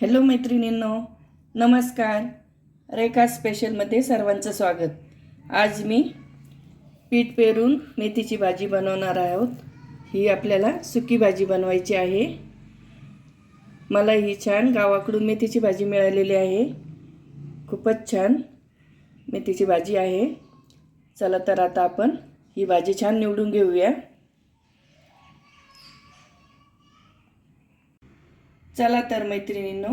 Hello मैत्रिणींनो नमस्कार. रेखा स्पेशलमध्ये सर्वांचं स्वागत. आज मी पीठ पेरून मेथीची भाजी बनवणार आहोत. ही आपल्याला सुकी भाजी बनवायची आहे. मला ही छान गावाकडून मेथीची भाजी मिळालेली आहे. खूपच छान मेथीची भाजी आहे. चला तर आता आपण ही भाजी छान निवडून घेऊया. चला तर मैत्रिणींनो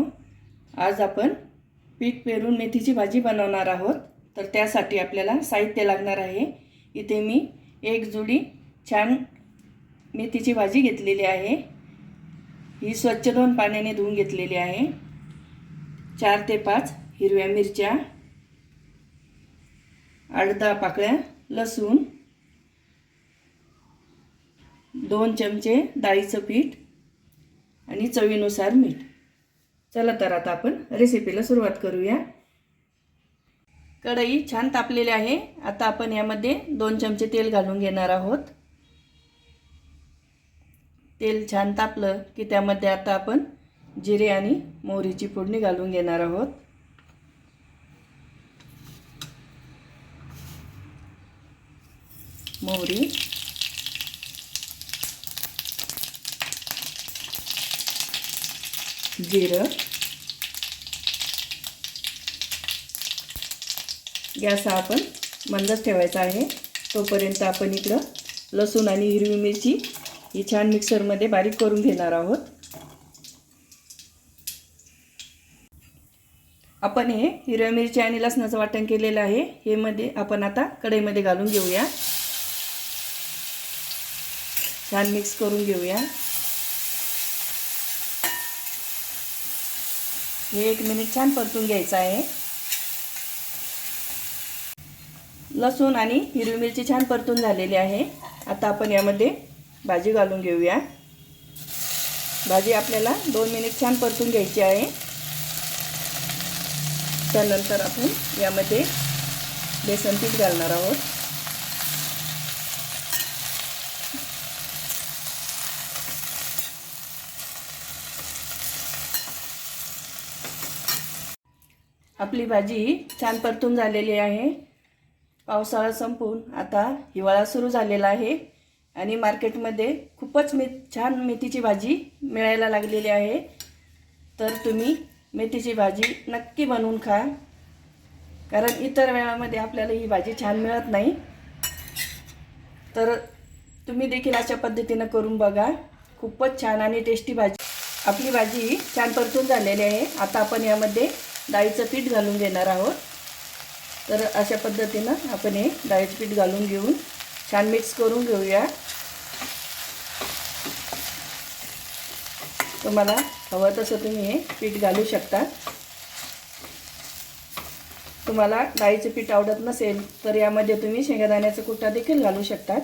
आज आपण पीठ पेरून मेथीची भाजी बनवणार आहोत. तर त्यासाठी आपल्याला साहित्य लागणार आहे. इथे मी एक जुडी छान मेथीची भाजी घेतलेली आहे. ही स्वच्छ दोन पाण्याने धुवून घेतलेली आहे. चार ते पाच हिरव्या मिरच्या अर्धा पाकळ्या लसूण दोन चमचे डाळीचं पीठ आणि चवीनुसार मीठ. चला तर आता आपण रेसिपीला सुरुवात करूया. कढई छान तापलेली आहे. आता आपण यामध्ये दोन चमचे तेल घालून घेणार आहोत. तेल छान तापलं की त्यामध्ये आता आपण जिरे आणि मोहरीची फोडणी घालून घेणार आहोत. मोहरी जिरं. गॅस हा आपण मंदच ठेवायचा आहे. तोपर्यंत आपण इकडं लसूण आणि हिरवी मिरची ही छान मिक्सरमध्ये बारीक करून घेणार आहोत. आपण हे हिरव्या मिरची आणि लसणाचं वाटण केलेलं आहे. हे मध्ये आपण आता कढईमध्ये घालून घेऊया. छान मिक्स करून घेऊया. हे एक मिनिट छान परतून घ्यायचं आहे. लसूण आणि हिरवी मिरची छान परतून झालेली आहे. आता आपण यामध्ये भाजी घालून घेऊया. भाजी आपल्याला दोन मिनिट छान परतून घ्यायची आहे. त्यानंतर आपण यामध्ये बेसन पीठ घालणार आहोत. आपली भाजी छान परतून झालेली आहे. पावसाळा संपून आता हिवाळा सुरू झालेला आहे. आणि मार्केटमध्ये खूपच मे छान मेथीची भाजी मिळायला लागलेली आहे. तर तुम्ही मेथीची भाजी नक्की बनवून खा. कारण इतर वेळामध्ये आपल्याला ही भाजी छान मिळत नाही. तर तुम्ही देखील अशा पद्धतीनं करून बघा. खूपच छान आणि टेस्टी भाजी. आपली भाजी छान परतून झालेली आहे. आता आपण यामध्ये डाळीचं पीठ घालून घेणार आहोत. तर अशा पद्धतीनं आपण हे डाळीचं पीठ घालून घेऊन छान मिक्स करून घेऊया. तुम्हाला हवं तसं तुम्ही हे पीठ घालू शकता. तुम्हाला डाळीचं पीठ आवडत नसेल तर यामध्ये तुम्ही शेंगादाण्याचा कुटा देखील घालू शकतात.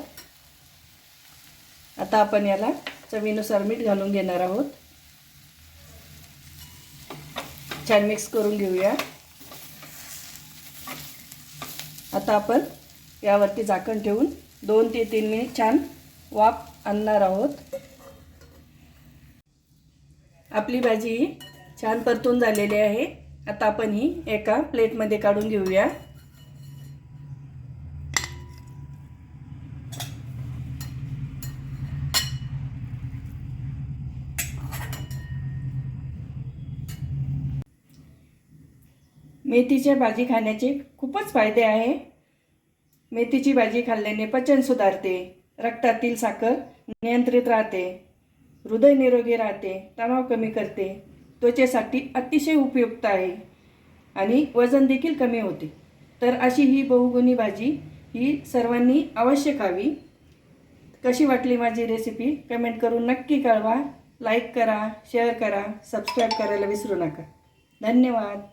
आता आपण याला चवीनुसार मीठ घालून घेणार आहोत. छान मिक्स करून घेऊया. आता आपण यावरती झाकण ठेवून दोन ते तीन मिनिट छान वाफ आणणार आहोत. आपली भाजी छान परतून झालेली आहे. आता आपण ही एका प्लेटमध्ये काढून घेऊया. मेथीच्या भाजी खाण्याचे खूपच फायदे आहे. मेथीची भाजी खाल्ल्याने पचन सुधारते रक्तातील साखर नियंत्रित राहते हृदय निरोगी राहते तणाव कमी करते त्वचेसाठी अतिशय उपयुक्त आहे आणि वजन देखील कमी होते. तर अशी ही बहुगुणी भाजी ही सर्वांनी अवश्य खावी. कशी वाटली माझी रेसिपी कमेंट करून नक्की कळवा. लाईक करा शेअर करा सबस्क्राईब करायला विसरू नका. धन्यवाद.